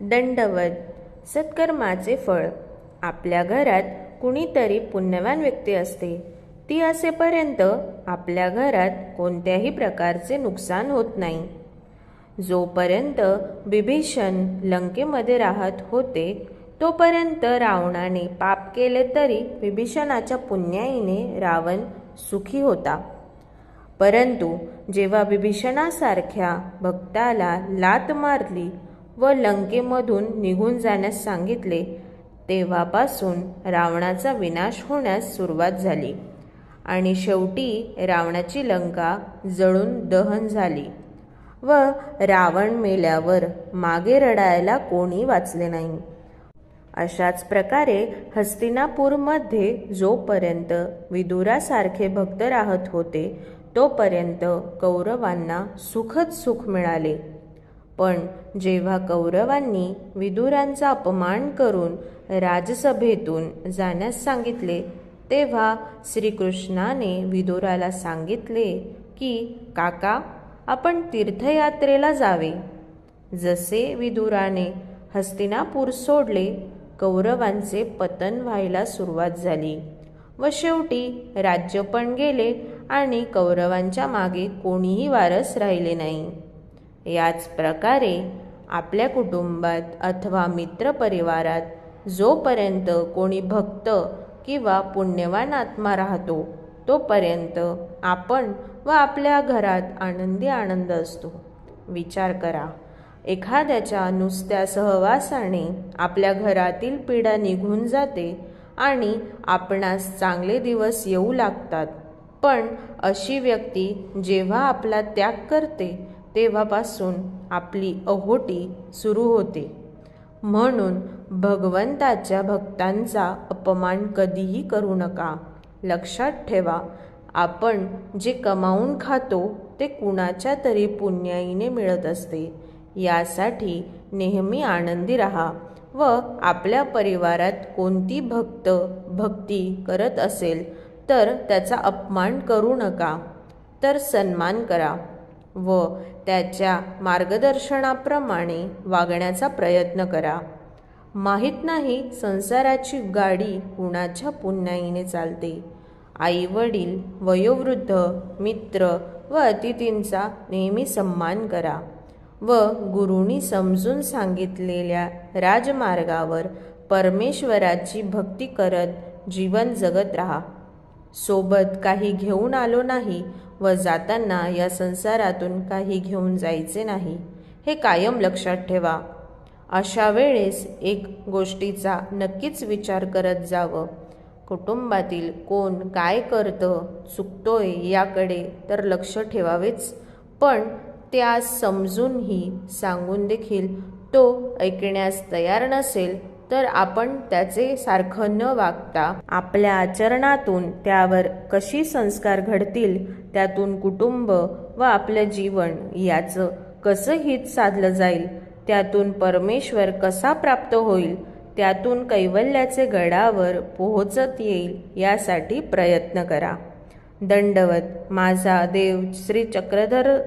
दंडवत. सत्कर्माचे फळ. आपल्या घरात कुणीतरी पुण्यवान व्यक्ती असते. ती असेपर्यंत आपल्या घरात कोणत्याही प्रकारचे नुकसान होत नाही. जोपर्यंत बिभीषण लंकेमध्ये राहत होते तोपर्यंत रावणाने पाप केले तरी बिभीषणाच्या पुण्याईने रावण सुखी होता. परंतु जेव्हा बिभीषणासारख्या भक्ताला लात मारली व लंकेमधून निघून जाण्यास सांगितले. तेव्हापासून रावणाचा विनाश होण्यास सुरुवात झाली आणि शेवटी रावणाची लंका जळून दहन झाली व रावण मेल्यावर मागे रडायला कोणी वाचले नाही. अशाच प्रकारे हस्तिनापूरमध्ये जोपर्यंत विदुरासारखे भक्त राहत होते तोपर्यंत कौरवांना सुखद सुख मिळाले. पण जेव्हा कौरवांनी विदुरांचा अपमान करून राजसभेतून जाण्यास सांगितले तेव्हा श्रीकृष्णाने विदुराला सांगितले की काका आपण तीर्थयात्रेला जावे. जसे विदुराने हस्तिनापूर सोडले कौरवांचे पतन व्हायला सुरुवात झाली व शेवटी राज्य पण गेले आणि कौरवांच्या मागे कोणीही वारस राहिले नाही. याच प्रकारे आपल्या कुटुंबात अथवा मित्रपरिवारात जोपर्यंत कोणी भक्त किंवा पुण्यवान आत्मा राहतो तोपर्यंत आपण व आपल्या घरात आनंदी आनंद असतो. विचार करा एखाद्याच्या नुसत्या सहवासाने आपल्या घरातील पीडा निघून जाते आणि आपणास चांगले दिवस येऊ लागतात. पण अशी व्यक्ती जेव्हा आपला त्याग करते तेव्हापासून आपली अहोटी सुरू होते. म्हणून भगवंताच्या भक्तांचा अपमान कधीही करू नका. लक्षात ठेवा आपण जे कमावून खातो ते कुणाच्या तरी पुण्याईने मिळत असते. यासाठी नेहमी आनंदी राहा व आपल्या परिवारात कोणती भक्त भक्ती करत असेल तर त्याचा अपमान करू नका. तर सन्मान करा. व त्याच्या मार्गदर्शनाप्रमाणे वागण्याचा प्रयत्न करा. माहीत नाही संसाराची गाडी कुणाच्या पुण्याईने चालते. आई वडील वयोवृद्ध मित्र व अतिथींचा नेहमी सन्मान करा व गुरुनी समजून सांगितलेल्या राजमार्गावर परमेश्वराची भक्ती करत जीवन जगत राहा. सोबत काही घेऊन आलो नाही व जाताना या संसारातून काही घेऊन जायचे नाही हे कायम लक्षात ठेवा. अशा वेळेस एक गोष्टीचा नक्कीच विचार करत जावं. कुटुंबातील कोण काय करतं चुकतोय याकडे तर लक्ष ठेवावेच पण त्या समजूनही सांगून देखील तो ऐकण्यास तयार नसेल तर आपण त्याचे सारखं न वागता आपल्या आचरणातून त्यावर कशी संस्कार घडतील त्यातून कुटुंब व आपलं जीवन याचं कसं हित साधलं जाईल त्यातून परमेश्वर कसा प्राप्त होईल त्यातून कैवल्याचे गडावर पोहोचत येईल यासाठी प्रयत्न करा. दंडवत माझा देव श्री चक्रधर